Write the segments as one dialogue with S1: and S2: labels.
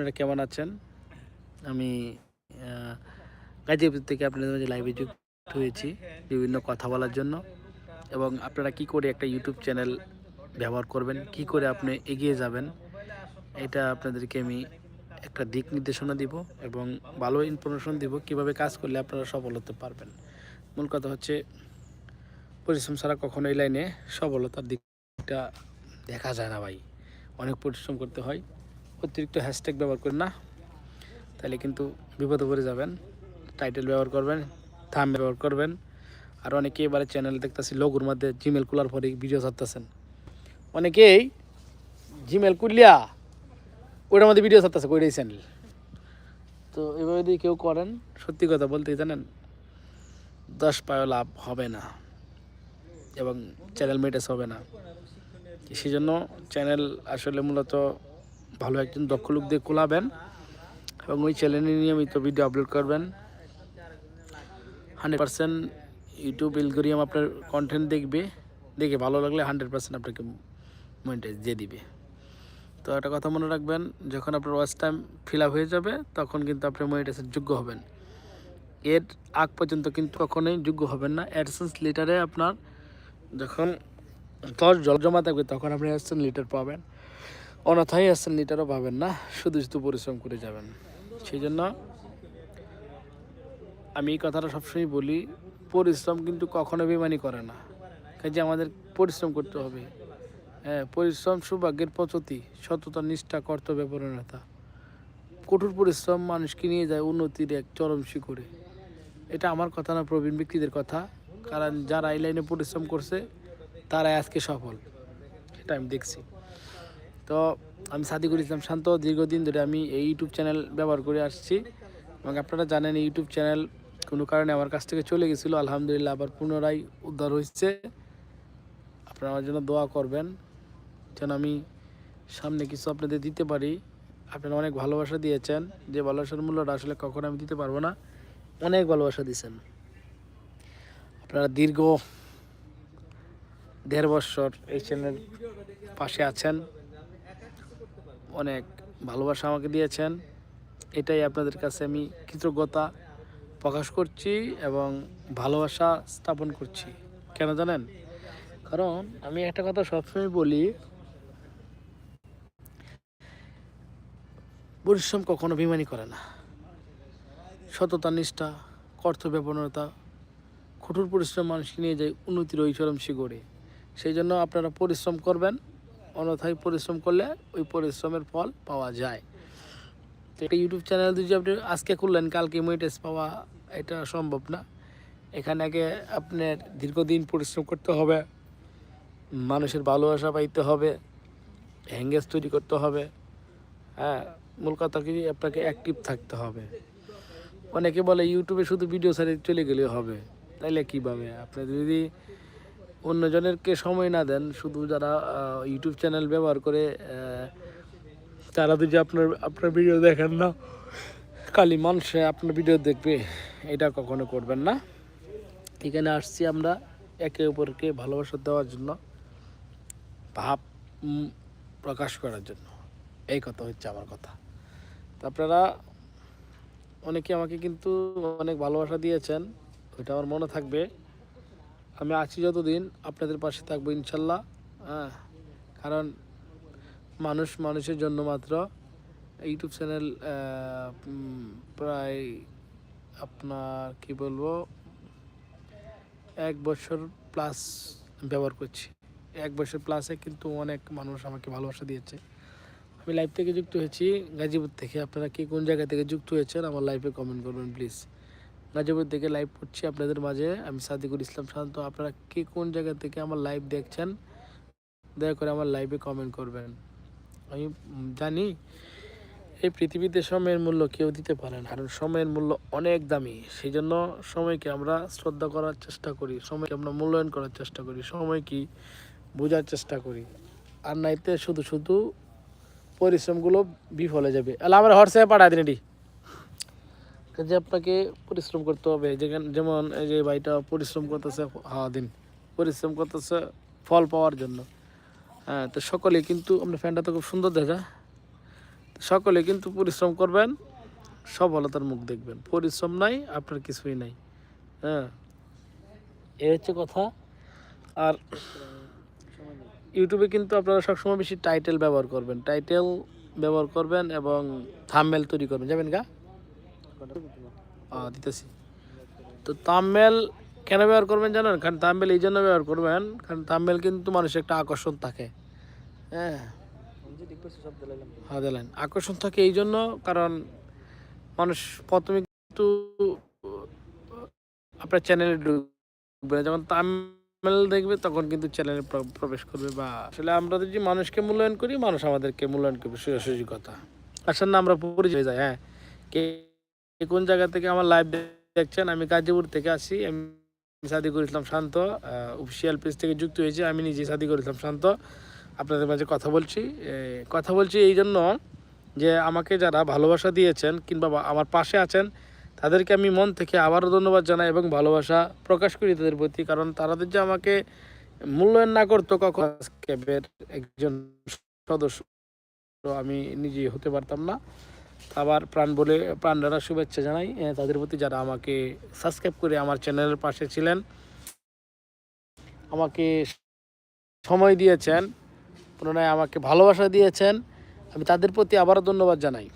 S1: আপনারা কেমন আছেন? আমি গাজীপুর থেকে আপনাদের মাঝে লাইভে যুক্ত হয়েছি বিভিন্ন কথা বলার জন্য এবং আপনারা কি করে একটা ইউটিউব চ্যানেল ব্যবহার করবেন, কি করে আপনি এগিয়ে যাবেন, এটা আপনাদেরকে আমি একটা দিক নির্দেশনা দিব এবং ভালো ইনফরমেশন দিব কীভাবে কাজ করলে আপনারা সফল হতে পারবেন। মূল কথা হচ্ছে, পরিশ্রম ছাড়া কখনো এই লাইনে সফলতার দিকটা দেখা যায় না ভাই। অনেক পরিশ্রম করতে হয় অতিরিক্ত হ্যাশট্যাগ ব্যবহার করেন না। তাহলে কিন্তু বিপদে পড়ে যাবেন। টাইটেল ব্যবহার করবেন থাম ব্যবহার করবেন। আর অনেকেই এবারে চ্যানেল দেখতেছি লোগোর মধ্যে জিমেল খোলার পরে ভিডিও ছাড়তেছেন। অনেকেই জিমেল খুললিয়া ওইটার মধ্যে ভিডিও ছাড়তেছে, ওইটাই চ্যানেল তো এভাবে যদি কেউ করেন, সত্যি কথা বলতে জানেন, দশ পায়ও লাভ হবে না। এবং চ্যানেল মেটেস হবে না। সেই জন্য চ্যানেল আসলে মূলত ভালো একজন দক্ষ লোক দিয়ে খোলাবেন এবং ওই চ্যানেলে নিয়মিত ভিডিও আপলোড করবেন। হান্ড্রেড পার্সেন্ট ইউটিউব এলগোরিয়াম আপনার কন্টেন্ট দেখবে, দেখে ভালো লাগলে হান্ড্রেড পার্সেন্ট আপনাকে মনিটাইজ দিয়ে দিবে। তো একটা কথা মনে রাখবেন, যখন আপনার ওয়াচ টাইম ফিল আপ হয়ে যাবে, তখন কিন্তু আপনি মনিটাইজের যোগ্য হবেন। এর আগ পর্যন্ত কিন্তু কখনোই যোগ্য হবেন না। অ্যাডসেন্স লিটারে আপনার যখন দশ জল জমা থাকবে, তখন আপনি অ্যাডসেন্স লিটার পাবেন। অন্যথায় অ্যাডসেন্স লিটারও পাবেন না, শুধু শুধু পরিশ্রম করে যাবেন। সেই জন্য আমি এই কথাটা সবসময় বলি, পরিশ্রম কিন্তু কখনো বেমানি করে না। কাজে আমাদের পরিশ্রম করতে হবে। হ্যাঁ পরিশ্রম সৌভাগ্যের পচতি সততা, নিষ্ঠা, কর্তব্য, পরিণতা। কঠোর পরিশ্রম মানুষকে নিয়ে যায় উন্নতির এক চরম শিখরে। এটা আমার কথা না, প্রবীণ ব্যক্তিদের কথা। কারণ যারা এই লাইনে পরিশ্রম করছে, তারাই আজকে সফল। এটা আমি দেখছি। তো আমি সাদিকুল ইসলাম শান্ত, দীর্ঘদিন ধরে আমি এই ইউটিউব চ্যানেল ব্যবহার করে আসছি। এবং আপনারা জানেন ইউটিউব চ্যানেল কোনো কারণে আমার কাছ থেকে চলে গেছিল। আলহামদুলিল্লাহ আবার পুনরায় উদ্ধার হয়েছে। আপনারা আমার জন্য দোয়া করবেন যেন আমি সামনে কিছু আপনাদের দিতে পারি। আপনারা অনেক ভালোবাসা দিয়েছেন। যে ভালোবাসার মূল্যটা আসলে কখনো আমি দিতে পারব না। অনেক ভালোবাসা দিয়েছেন। আপনারা দীর্ঘ দেড় বছর এই চ্যানেল পাশে আছেন। অনেক ভালোবাসা আমাকে দিয়েছেন। এটাই আপনাদের কাছে আমি কৃতজ্ঞতা প্রকাশ করছি এবং ভালোবাসা স্থাপন করছি। কেন জানেন? কারণ আমি একটা কথা সবসময় বলি, পরিশ্রম কখনো বিমানি করে না। সততা, নিষ্ঠা কর্তব্যপনতা কঠোর পরিশ্রম মানুষকে নিয়ে যায় উন্নতির ওই চরম শিগড়ে সেই জন্য আপনারা পরিশ্রম করবেন। অন্যথায় পরিশ্রম করলে ওই পরিশ্রমের ফল পাওয়া যায়। তো একটা ইউটিউব চ্যানেল যদি আপনি আজকে খুললেন, কালকে মনিটাইজ পাওয়া এটা সম্ভব না। এখানে আগে আপনার দীর্ঘদিন পরিশ্রম করতে হবে, মানুষের ভালোবাসা পাইতে হবে হ্যাঙ্গেজ তৈরি করতে হবে হ্যাঁ মূল কথা কি আপনাকে অ্যাক্টিভ থাকতে হবে। অনেকে বলে ইউটিউবে শুধু ভিডিও ছাড়ে চলে গেলে হবে, তাইলে কীভাবে? আপনি যদি অন্যজনেরকে সময় না দেন, শুধু যারা ইউটিউব চ্যানেল ব্যবহার করে তারা যদি আপনার আপনার ভিডিও দেখেন না খালি মানুষ আপনার ভিডিও দেখবে, এটা কখনো করবেন না। এখানে আসছি আমরা একে অপরকে ভালোবাসা দেওয়ার জন্য, ভাব প্রকাশ করার জন্য। এই কথা হচ্ছে আমার কথা। তো আপনারা, অনেকে আমাকে কিন্তু অনেক ভালোবাসা দিয়েছেন, ওইটা আমার মনে থাকবে। আমি আছি যতদিন, আপনাদের পাশে থাকব ইনশাল্লাহ হ্যাঁ। কারণ মানুষ মানুষের জন্য মাত্র। ইউটিউব চ্যানেল প্রায় আপনার, কি বলব, এক বছর প্লাস ব্যবহার করছি। এক বছর প্লাসে কিন্তু অনেক মানুষ আমাকে ভালোবাসা দিয়েছে। আমি লাইভ থেকে যুক্ত হয়েছি গাজীপুর থেকে। আপনারা কি কোন জায়গা থেকে যুক্ত হয়েছেন, আমার লাইভে কমেন্ট করবেন প্লিজ গাজীপুর থেকে লাইভ করছি আপনাদের মাঝে। আমি সাদিকুল ইসলাম শান্ত। আপনারা কে কোন জায়গা থেকে আমার লাইভ দেখছেন, দয়া করে আমার লাইভে কমেন্ট করবেন। আমি জানি এই পৃথিবীতে সময়ের মূল্য কেউ দিতে পারে না, কারণ সময়ের মূল্য অনেক দামি। সেই জন্য সময়কে আমরা শ্রদ্ধা করার চেষ্টা করি, সময়কে আমরা মূল্যায়ন করার চেষ্টা করি, সময় কি বোঝার চেষ্টা করি। আর নাইতে শুধু শুধু পরিশ্রমগুলো বিফলে যাবে। আল্লাহ আমার হোয়াটসঅ্যাপে পাঠায় দিন এটি। যে আপনাকে পরিশ্রম করতে হবে যেখানে যেমন এই যে ভাইটা পরিশ্রম করতেছে হাওয়া দিন পরিশ্রম করতেছে ফল পাওয়ার জন্য। হ্যাঁ তো সকলে কিন্তু, আপনার ফ্যানটা তো খুব সুন্দর দেখা। সকলে কিন্তু পরিশ্রম করবেন, সফলতার মুখ দেখবেন। পরিশ্রম নাই, আপনার কিছুই নাই। হ্যাঁ এ হচ্ছে কথা। আর ইউটিউবে কিন্তু আপনারা সবসময় বেশি টাইটেল ব্যবহার করবেন। টাইটেল ব্যবহার করবেন এবং থামমেল তৈরি করবেন। যাবেন গা? দিতেছি। তো তামমেল কেন ব্যবহার করবেন জানেন? কারণ তামমেল এই জন্য ব্যবহার করবেন, কারণ তামমেল কিন্তু মানুষের একটা আকর্ষণ থাকে। হ্যাঁ? হ্যাঁ দিলেন। আকর্ষণ থাকে এই জন্য, কারণ মানুষ প্রথমে কিন্তু আপনার চ্যানেলে ঢুকবে। যখন তামিল দেখবে, তখন কিন্তু চ্যানেলে প্রবেশ করবে বা আসলে আমরা যদি মানুষকে মূল্যায়ন করি, মানুষ আমাদেরকে মূল্যায়ন করবে। সোজাসুজি কথা আসেন না, আমরা পরিচয় যাই। হ্যাঁ? কে কোন জায়গা থেকে আমার লাইভ দেখছেন? আমি গাজীপুর থেকে আসি আমি সাদিকুল ইসলাম শান্ত অফিসিয়াল পেজ থেকে যুক্ত হয়েছে। আমি নিজে সাদিকুল ইসলাম শান্ত, আপনাদের মাঝে কথা বলছি। কথা বলছি এই জন্য যে আমাকে যারা ভালোবাসা দিয়েছেন কিংবা আমার পাশে আছেন, তাদেরকে আমি মন থেকে আবারও ধন্যবাদ জানাই এবং ভালোবাসা প্রকাশ করি তাদের প্রতি। কারণ তারা যে আমাকে মূল্যায়ন না করতো, কখন ক্যাবের একজন সদস্য, আমি নিজে হতে পারতাম না। আবার প্রাণ বলে প্রাণ দ্বারা শুভেচ্ছা জানাই। তাদের প্রতি যারা আমাকে সাবস্ক্রাইব করে আমার চ্যানেলের পাশে ছিলেন, আমাকে সময় দিয়েছেন, পুনরায় আমাকে ভালোবাসা দিয়েছেন, আমি তাদের প্রতি আবারও ধন্যবাদ জানাই।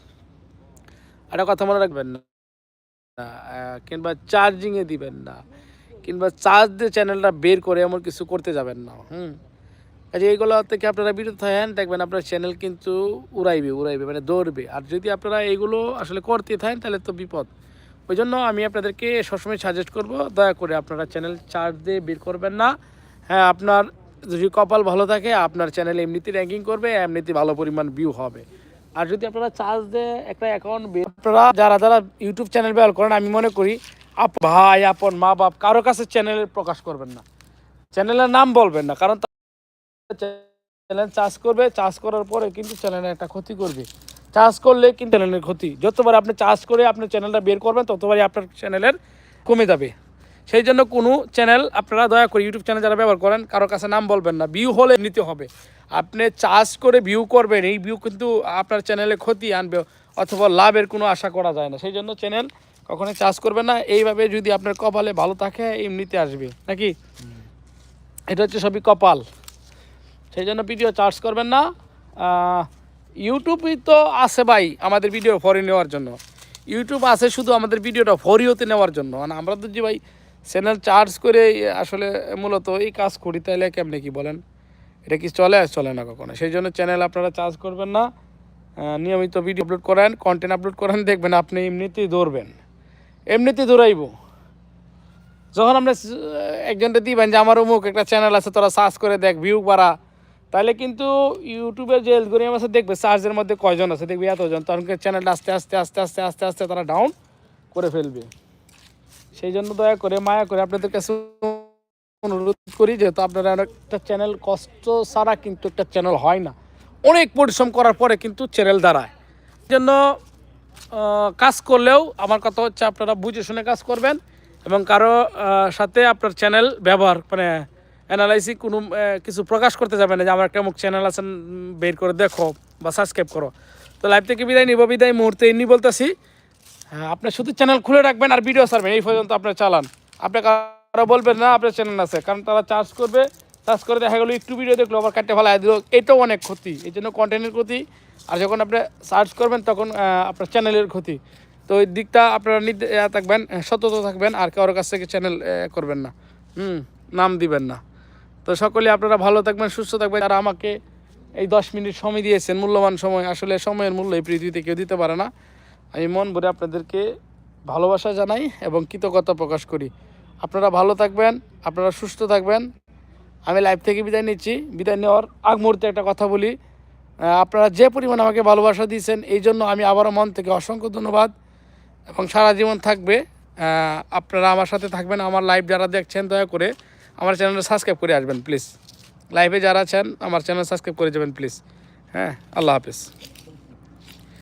S1: একটা কথা মনে রাখবেন না কিংবা চার্জিংয়ে দিবেন না, কিংবা চার্জ দিয়ে চ্যানেলটা বের করে এমন কিছু করতে যাবেন না, হুম? কাজে এইগুলো থেকে আপনারা বিরত থাকেন। দেখবেন আপনার চ্যানেল কিন্তু উড়াইবে উড়াইবে মানে দৌড়বে। আর যদি আপনারা এইগুলো আসলে করতে থাকেন, তাহলে তো বিপদ। ওই জন্য আমি আপনাদেরকে সবসময় সাজেস্ট করব, দয়া করে আপনারা চ্যানেল চার্জ দিয়ে বের করবেন না। হ্যাঁ আপনার যদি কপাল ভালো থাকে, আপনার চ্যানেল এমনিতে র্যাঙ্কিং করবে এমনিতে ভালো পরিমাণ ভিউ হবে। আর যদি আপনারা চার্জ দিয়ে একটা অ্যাকাউন্ট আপনারা যারা যারা ইউটিউব চ্যানেল ব্যবহার করেন, আমি মনে করি আপ ভাই, আপন মা বাপ কারও কাছে চ্যানেল প্রকাশ করবেন না। চ্যানেলের নাম বলবেন না, কারণ চ্যানেল চার্জ করবে চাষ করার পরে কিন্তু চ্যানেলের একটা ক্ষতি করবে। চাষ করলে কিন্তু চ্যানেলের ক্ষতি। যতবার আপনি চাষ করে আপনার চ্যানেলটা বের করবেন ততবারই আপনার চ্যানেলের কমে যাবে। সেই জন্য কোনো চ্যানেল আপনারা দয়া করে ইউটিউব চ্যানেল যারা ব্যবহার করেন কারও কাছে নাম বলবেন না। ভিউ হলে নিতে হবে। আপনি চাষ করে ভিউ করবেন এই ভিউ কিন্তু আপনার চ্যানেলে ক্ষতি আনবে অথবা লাভের কোনো আশা করা যায় না। সেই জন্য চ্যানেল কখনোই চাষ করবে না। এইভাবে যদি আপনার কপালে ভালো থাকে এমনিতে আসবে। নাকি? এটা হচ্ছে সবই কপাল। সেই জন্য ভিডিও চার্জ করবেন না। ইউটিউবই তো আছে ভাই আমাদের ভিডিও ফরি নেওয়ার জন্য। ইউটিউব আছে শুধু আমাদের ভিডিওটা ফরিওতে নেওয়ার জন্য। মানে আমরা তো যে ভাই চ্যানেল চার্জ করে আসলে মূলত এই কাজ করি তাহলে কেমনে কি বলেন? এটা কি চলে চলে না কখনো? সেই জন্য চ্যানেল আপনারা চার্জ করবেন না। নিয়মিত ভিডিও আপলোড করেন কন্টেন্ট আপলোড করেন, দেখবেন আপনি এমনিতেই দৌড়বেন এমনিতেই দৌড়াইব যখন আমরা একজনটা দিবেন যে, আমার অমুক একটা চ্যানেল আছে, তোরা সার্চ করে দেখ ভিউ বাড়া। তাহলে কিন্তু ইউটিউবে যে এলগোরিয়াম আছে, দেখবে সার্চের মধ্যে কয়জন আছে, দেখবে এতজন। তখন চ্যানেলটা আস্তে আস্তে আস্তে আস্তে আস্তে আস্তে তারা ডাউন করে ফেলবে। সেই জন্য দয়া করে, মায়া করে আপনাদের কাছে অনুরোধ করি, যেহেতু আপনারা একটা চ্যানেল কষ্ট ছাড়া কিন্তু একটা চ্যানেল হয় না। অনেক পরিশ্রম করার পরে কিন্তু চ্যানেল দাঁড়ায়। জন্য কাজ করলেও আমার কথা হচ্ছে আপনারা বুঝে শুনে কাজ করবেন এবং কারও সাথে আপনার চ্যানেল ব্যবহার মানে অ্যানালাইসি কোনো কিছু প্রকাশ করতে যাবে না যে আমার একটা মুখ চ্যানেল আছে উম, বের করে দেখো বা সাবস্ক্রাইব করো। তো লাইভ থেকে বিদায় নিব বিদায় মুহূর্তে এমনি বলতেছি হ্যাঁ আপনি শুধু চ্যানেল খুলে রাখবেন আর ভিডিও ছাড়বেন এই পর্যন্ত আপনার চালান। আপনি কারও বলবেন না আপনার চ্যানেল আছে কারণ তারা চার্জ করবে চার্জ করে দেখা গেলো একটু ভিডিও দেখল আবার কাটতে ফেলা দিল এটাও অনেক ক্ষতি এই জন্য কন্টেন্টের ক্ষতি। আর যখন আপনি সার্চ করবেন তখন আপনার চ্যানেলের ক্ষতি। তো ওই দিকটা আপনারা থাকবেন সতর্ক থাকবেন আর কারোর কাছ থেকে চ্যানেল করবেন না। হুম নাম দিবেন না। তো সকলে আপনারা ভালো থাকবেন, সুস্থ থাকবেন। যারা আমাকে এই দশ মিনিট সময় দিয়েছেন, মূল্যবান সময়। আসলে সময়ের মূল্য এই পৃথিবীতে কেউ দিতে পারে না। আমি মন ভরে আপনাদেরকে ভালোবাসা জানাই এবং কৃতজ্ঞতা প্রকাশ করি। আপনারা ভালো থাকবেন, আপনারা সুস্থ থাকবেন। আমি লাইভ থেকে বিদায় নিচ্ছি। বিদায় নেওয়ার আগ মুহূর্তে একটা কথা বলি। আপনারা যে পরিমাণ আমাকে ভালোবাসা দিয়েছেন, এই জন্য আমি আবারও মন থেকে অসংখ্য ধন্যবাদ এবং সারা জীবন থাকবে। আপনারা আমার সাথে থাকবেন, আমার লাইভ যারা দেখছেন, দয়া করে আমার চ্যানেলটা সাবস্ক্রাইব করে আসবেন প্লিজ লাইভে যারা আছেন, আমার চ্যানেল সাবস্ক্রাইব করে যাবেন প্লিজ হ্যাঁ আল্লাহ হাফিজ।